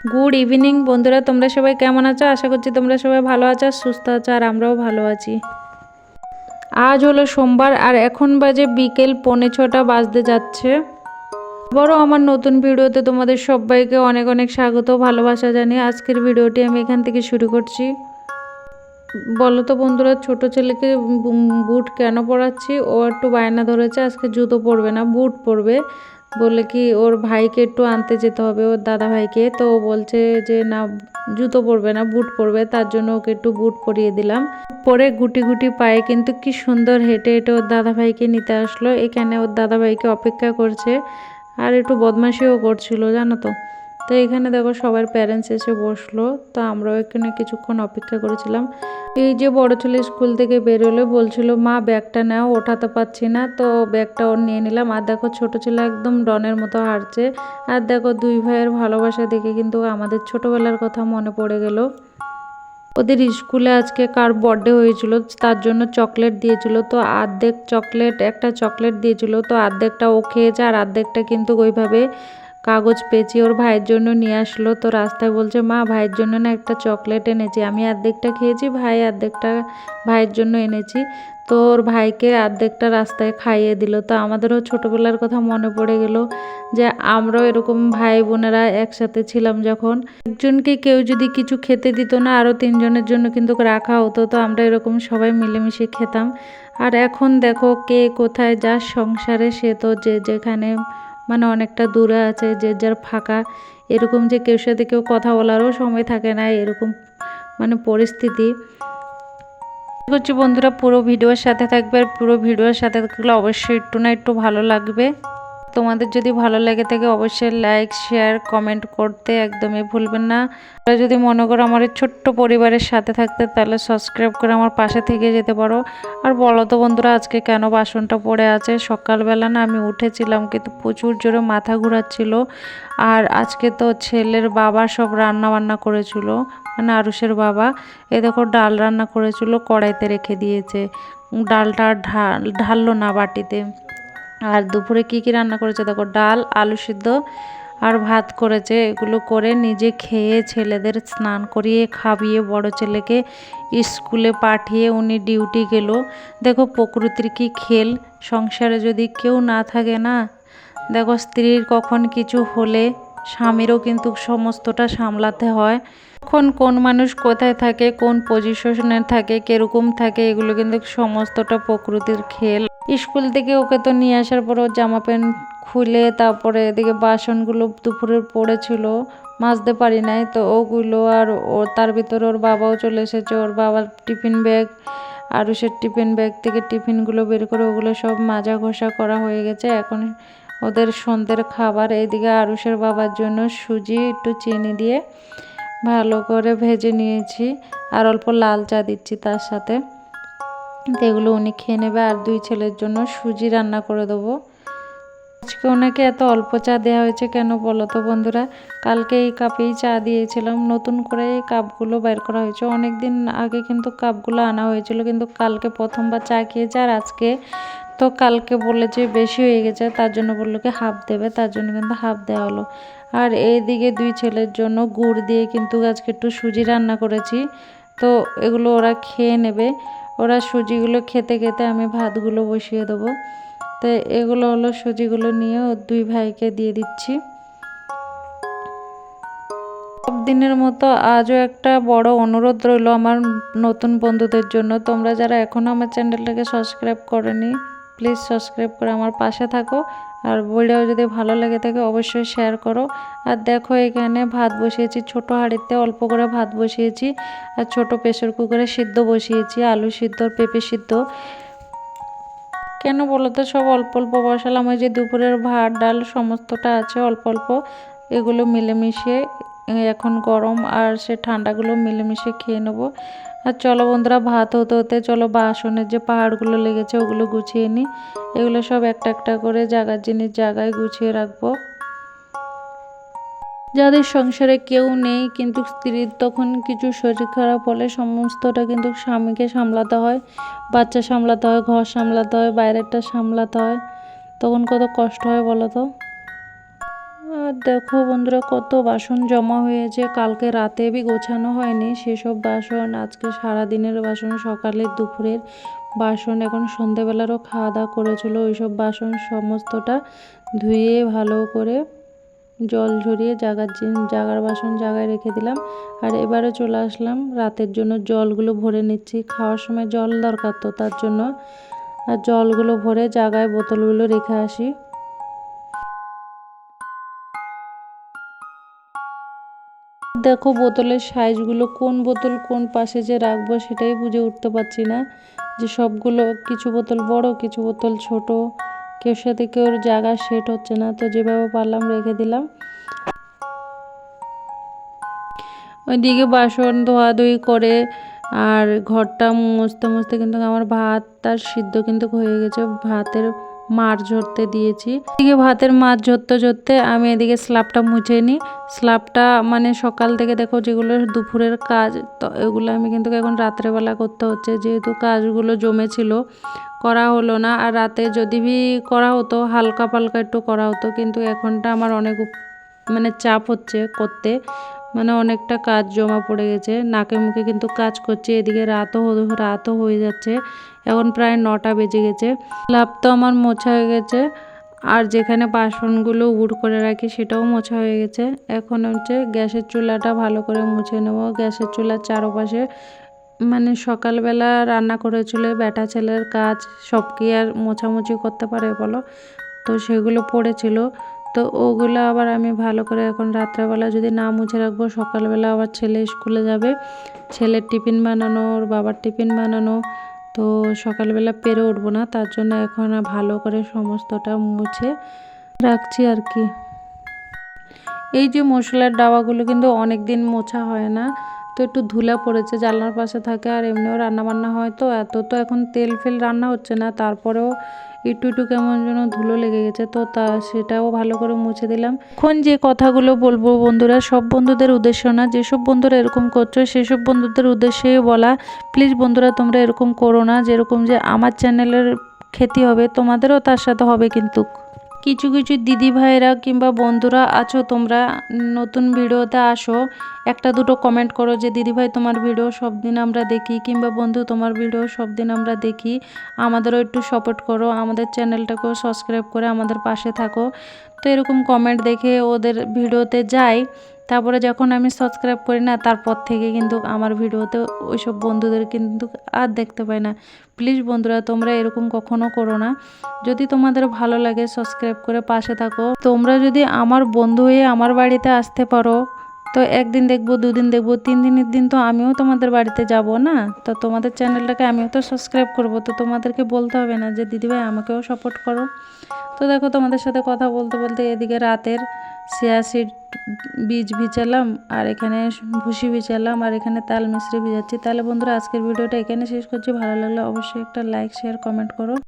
Good evening বন্ধুরা, তোমরা সবাই কেমন আছো? আশা করছি তোমরা সবাই ভালো আছো সুস্থ আছো, আর আমরাও ভালো আছি। আজ হলো সোমবার, আর এখন বাজে বিকেল পৌনে ছটা বাজতে যাচ্ছে। বড় আমার নতুন ভিডিওতে তোমাদের সবাইকে অনেক অনেক স্বাগত ভালোবাসা জানিয়ে আজকের ভিডিওটি আমি এখান থেকে শুরু করছি। বলো তো বন্ধুরা, ছোট ছেলেকে বুট কেন পরাচ্ছি? ও একটু বায়না ধরেছে, আজকে জুতো পরবে না, বুট পরবে। বলে কি, ওর ভাইকে একটু আনতে যেতে হবে, ওর দাদা ভাইকে তো ও বলছে যে, না, জুতো পরবে না, বুট পরবে। তার জন্য ওকে একটু বুট পরিয়ে দিলাম। পরে গুটি গুটি পায়ে কিন্তু কি সুন্দর হেঁটে হেঁটে ওর দাদা ভাইকে নিতে আসলো। এখানে ওর দাদা ভাইকে অপেক্ষা করছে, আর একটু বদমাশিও করছিল, জানো তো। তো এখানে দেখো সবার প্যারেন্টস এসে বসল। তো আমরাও এখানে কিছুক্ষণ অপেক্ষা করেছিলাম। এই যে বড় ছেলে স্কুল থেকে বেরোলে, বলছিল, মা ব্যাগটা নাও ওঠাতে পারছি না। তো ব্যাগটা ওর নিয়ে নিলাম। আর দেখো ছোট ছেলে একদম ডনের মতো হারছে আর দেখো দুই ভাইয়ের ভালোবাসা দেখে কিন্তু আমাদের ছোটবেলার কথা মনে পড়ে গেল। ওদের স্কুলে আজকে কার বার্থডে হয়েছিল, তার জন্য চকলেট দিয়েছিল। তো আর্ধেক চকলেট একটা চকলেট দিয়েছিল। তো আর্ধেকটা ও খেয়েছে, আর আর্ধেকটা কিন্তু ওইভাবে কাগজ পেঁচি ওর ভাইয়ের জন্য নিয়ে আসলো। তো রাস্তায় বলছে, মা, ভাইয়ের জন্য না একটা চকলেট এনেছি। আমি অর্ধেকটা খেয়েছি, ভাই অর্ধেকটা ভাইয়ের জন্য এনেছি। তো ওর ভাইকে অর্ধেকটা রাস্তায় খাইয়ে দিল। তো আমাদেরও ছোটোবেলার কথা মনে পড়ে গেল যে আমরাও এরকম ভাই বোনেরা একসাথে ছিলাম যখন। একজনকে কেউ যদি কিছু খেতে দিত না, আরও তিনজনের জন্য কিন্তু রাখা হতো। তো আমরা এরকম সবাই মিলেমিশে খেতাম। আর এখন দেখো কে কোথায়, যার সংসারে সে তো যে যেখানে মানে অনেকটা দূরে আছে, যে যার ফাঁকা। এরকম যে কেউ সাথে কেউ কথা বলারও সময় থাকে না, এরকম মানে পরিস্থিতি। করছি বন্ধুরা পুরো ভিডিওর সাথে থাকবে, আর পুরো ভিডিওর সাথে থাকলে অবশ্যই একটু না একটু ভালো লাগবে। তোমাদের যদি ভালো লেগে থাকে অবশ্যই লাইক শেয়ার কমেন্ট করতে একদমই ভুলবেন না। আর যদি মনে করো আমার ছোট্ট পরিবারের সাথে থাকতে, তাহলে সাবস্ক্রাইব করে আমার পাশে থেকে যেতে পারো। আর বলো তো বন্ধুরা, আজকে কেন বাসনটা পড়ে আছে? সকালবেলা না আমি উঠেছিলাম, কিন্তু প্রচুর জোরে মাথা ঘোরাচ্ছিল। আর আজকে তো ছেলের বাবা সব রান্না বান্না করেছিল মানে আরুষের বাবা। এ দেখো ডাল রান্না করেছিল, কড়াইতে রেখে দিয়েছে। ডালটা ঢাল ঢাললো না বাটিতে। আর দুপুরে কি কি রান্না করেছে? দেখো, ডাল, আলু সিদ্ধ আর ভাত করেছে। এগুলো করে নিজে খেয়ে ছেলেদের স্নান করিয়ে খাবিয়ে বড় ছেলেকে স্কুলে পাঠিয়ে উনি ডিউটি গেল। দেখো, প্রকৃতির কি খেল? সংসারে যদি কেউ না থাকে না? দেখো, স্ত্রীর কখন কিছু হলে স্বামীরও কিন্তু সমস্তটা সামলাতে হয়। কখন কোন মানুষ কোথায় থাকে, কোন পজিশনে থাকে, কীরকম থাকে, এগুলো কিন্তু সমস্তটা প্রকৃতির খেল। স্কুল থেকে ওকে তো নিয়ে আসার পর ওর জামা প্যান্ট খুলে তারপরে এদিকে বাসনগুলো দুপুরে পড়েছিল, মাজতে পারি নাই। তো ওগুলো আর ও, তার ভিতরে ওর বাবাও চলে এসেছে, ওর বাবার টিফিন ব্যাগ, আরুষের টিফিন ব্যাগ থেকে টিফিনগুলো বের করে ওগুলো সব মাজা ঘষা করা হয়ে গেছে। এখন ওদের সন্ধ্যের খাবার এইদিকে আরুষের বাবার জন্য সুজি, একটু চিনি দিয়ে ভালো করে ভেজে নিয়েছি। আর অল্প লাল চা দিচ্ছি তার সাথে। তো এগুলো উনি খেয়ে নেবে আর দুই ছেলের জন্য সুজি রান্না করে দেবো। আজকে ওনাকে এত অল্প চা দেওয়া হয়েছে কেন বলো তো বন্ধুরা? কালকে এই কাপেই চা দিয়েছিলাম, নতুন করে এই কাপগুলো বের করা হয়েছে। অনেক দিন আগে কিন্তু কাপগুলো আনা হয়েছিল, কিন্তু কালকে প্রথমবার চা খেয়েছে আর আজকে তো কালকে বললে যে বেশি হয়ে গেছে, তার জন্য বলল কি হাফ দেবে, তার জন্য কিন্তু হাফ দেওয়া হলো। আর এইদিকে দুই ছেলের জন্য গুড় দিয়ে কিন্তু আজকে একটু সুজি রান্না করেছি। তো এগুলো ওরা খেয়ে নেবে। ওরা সুজিগুলো খেতে খেতে আমি ভাতগুলো বসিয়ে দেবো। তো এগুলো হলো সুজিগুলো নিয়ে ওর দুই ভাইকে দিয়ে দিচ্ছি। সব দিনের মতো আজও একটা বড় অনুরোধ রইল আমার নতুন বন্ধুদের জন্য। তোমরা যারা এখনও আমার চ্যানেলটাকে সাবস্ক্রাইব করেনি প্লিজ সাবস্ক্রাইব করে আমার পাশে থাকো। আর ভিডিও যদি ভালো লেগে থাকে অবশ্যই শেয়ার করো। আর দেখো এখানে ভাত বসিয়েছি, ছোট হাঁড়িতে অল্প করে ভাত বসিয়েছি। আর ছোট প্রেশার কুকারে সিদ্ধ বসিয়েছি, আলু সিদ্ধ পেঁপে সিদ্ধ। কেন বলো তো, সব অল্প অল্প বসালাম। ওই যে দুপুরের ভাত, ডাল, সমস্তটা আছে অল্প অল্প। এগুলো মিলেমিশে এখন গরম আর সে ঠান্ডাগুলো মিলেমিশে খেয়ে নেব। আর চলো বন্ধুরা, ভাত হতে হতে চলো বাসনের যে পাহাড়গুলো লেগেছে ওগুলো গুছিয়ে নিই। এগুলো সব একটা একটা করে জায়গার জিনিস জায়গায় গুছিয়ে রাখব। যাদের সংসারে কেউ নেই কিন্তু স্ত্রীর তখন কিছু শরীর খারাপ হলে সমস্তটা কিন্তু স্বামীকে সামলাতে হয়। বাচ্চা সামলাতে হয়, ঘর সামলাতে হয়, বাইরেরটা সামলাতে হয়। তখন কত কষ্ট হয় বলো তো? আর দেখো বন্ধুরা, কত বাসন জমা হয়েছে। কালকে রাতে বি গোছানো হয়নি সেসব বাসন। আজকে সারা দিনের বাসন, সকালে দুপুরের বাসন, এখন সন্ধেবেলারও খাওয়া দাওয়া করেছিল। ওইসব বাসন সমস্তটা ধুয়ে ভালো করে জল ঝরিয়ে জাগার জাগার বাসন জাগায় রেখে দিলাম। আর এবারে চলে আসলাম, রাতের জন্য জলগুলো ভরে নিচ্ছি। খাওয়ার সময় জল দরকার তো, তার জন্য। আর জলগুলো ভরে জাগায় বোতলগুলো রেখে আসি। দেখো বোতলের সাইজগুলো, কোন বোতল কোন পাশে যে রাখব সেটাই বুঝে উঠতে পারছি না। যে সবগুলো, কিছু বোতল বড়, কিছু বোতল ছোট, কেউ সাথে কেউ জায়গা সেট হচ্ছে না, তো যেভাবে পারলাম রেখে দিলাম। ওইদিকে বাসন ধোয়াধুয়ি করে আর ঘরটা মুছতে মুছতে কিন্তু আমার ভাত তার সিদ্ধ কিন্তু হয়ে গেছে। ভাতের মার ঝরতে দিয়েছি। এদিকে ভাতের মার ঝরতে ঝরতে আমি এদিকে স্ল্যাবটা মুছে নিই। স্ল্যাবটা মানে সকাল থেকে দেখো যেগুলো দুপুরের কাজ, তো এগুলো আমি কিন্তু এখন রাত্রেবেলা করতে হচ্ছে। যেহেতু কাজগুলো জমেছিল, করা হলো না। আর রাতে যদি ভি করা হতো হালকা পালকা একটু করা হতো, কিন্তু এখনটা আমার অনেক মানে চাপ হচ্ছে করতে। মানে অনেকটা কাজ জমা পড়ে গেছে। নাকে মুখে কিন্তু কাজ করছে, এদিকে রাতও রাতও হয়ে যাচ্ছে। এখন প্রায় নটা বেজে গেছে। লাভ তো আমার মোছা হয়ে গেছে। আর যেখানে বাসনগুলো উড় করে রাখি সেটাও মোছা হয়ে গেছে। এখন হচ্ছে গ্যাসের চুলাটা ভালো করে মুছে নেব। গ্যাসের চুলার চারপাশে মানে সকালবেলা রান্না করেছিল বেটা ছেলের কাজ, সব কি আর মোছামুছি করতে পারে বলো? তো সেগুলো পড়েছিল। তো ওগুলো আবার আমি ভালো করে এখন রাত্রেবেলা যদি না মুছে রাখব, সকালবেলা আবার ছেলে স্কুলে যাবে। ছেলের টিফিন বানানো, ওর বাবার টিফিন বানানো, তো সকালবেলা পেরে উঠবো না। তার জন্য এখন ভালো করে সমস্তটা মুছে রাখছি আর কি। এই যে মশলার ডাবাগুলো কিন্তু অনেক দিন মোছা হয় না, তো একটু ধুলা পড়েছে, জানলার পাশে থাকে আর এমনিও রান্না বান্না হয়। তো এত তো এখন তেল ফেল রান্না হচ্ছে না, তারপরেও একটু একটু কেমন যেন ধুলো লেগে গেছে, তো তা সেটাও ভালো করে মুছে দিলাম। এখন যে কথাগুলো বলব বন্ধুরা, সব বন্ধুদের উদ্দেশ্য না, যেসব বন্ধুরা এরকম করছ, সেসব বন্ধুদের উদ্দেশ্যেই বলা প্লিজ বন্ধুরা তোমরা এরকম করো না, যেরকম যে আমার চ্যানেলের ক্ষতি হবে, তোমাদেরও তার সাথে হবে কিন্তু। কিছু কিছু দিদি ভাইরা কিংবা বন্ধুরা আছো, তোমরা নতুন ভিডিওতে আসো। একটা দুটো কমেন্ট করো যে দিদি ভাই তোমার ভিডিও সব দিন আমরা দেখি কিংবা বন্ধু, তোমার ভিডিও সব দিন আমরা দেখি। আমাদেরও একটু সাপোর্ট করো, আমাদের চ্যানেলটাকেও সাবস্ক্রাইব করে আমাদের পাশে থাকো। তো এরকম কমেন্ট দেখে ওদের ভিডিওতে যাই। তারপরে যখন আমি সাবস্ক্রাইব করি না, তারপর থেকে কিন্তু আমার ভিডিওতে ওইসব বন্ধুদের কিন্তু আর দেখতে পাই না। প্লিজ বন্ধুরা, তোমরা এরকম কখনো করো না। যদি তোমাদের ভালো লাগে সাবস্ক্রাইব করে পাশে থাকো। তোমরা যদি আমার বন্ধু হয়ে আমার বাড়িতে আসতে পারো, তো একদিন দেখব, দুদিন দেখব, তিন দিনের দিন তো আমিও তোমাদের বাড়িতে যাব না। তো তোমাদের চ্যানেলটাকে আমিও তো সাবস্ক্রাইব করব। তো তোমাদেরকে বলতে হবে না যে দিদিভাই আমাকেও সাপোর্ট করো। তো দেখো তোমাদের সাথে কথা বলতে বলতে এদিকে রাতের সিয়া সিড বীজ ভিজালাম, আর এখানে ভুসি ভিজালাম, আর এখানে তাল মিশ্রি ভিজাচ্ছি। তাহলে বন্ধুরা, আজকের ভিডিওটা এখানে শেষ করছি। ভালো লাগলে অবশ্যই একটা লাইক শেয়ার কমেন্ট করো।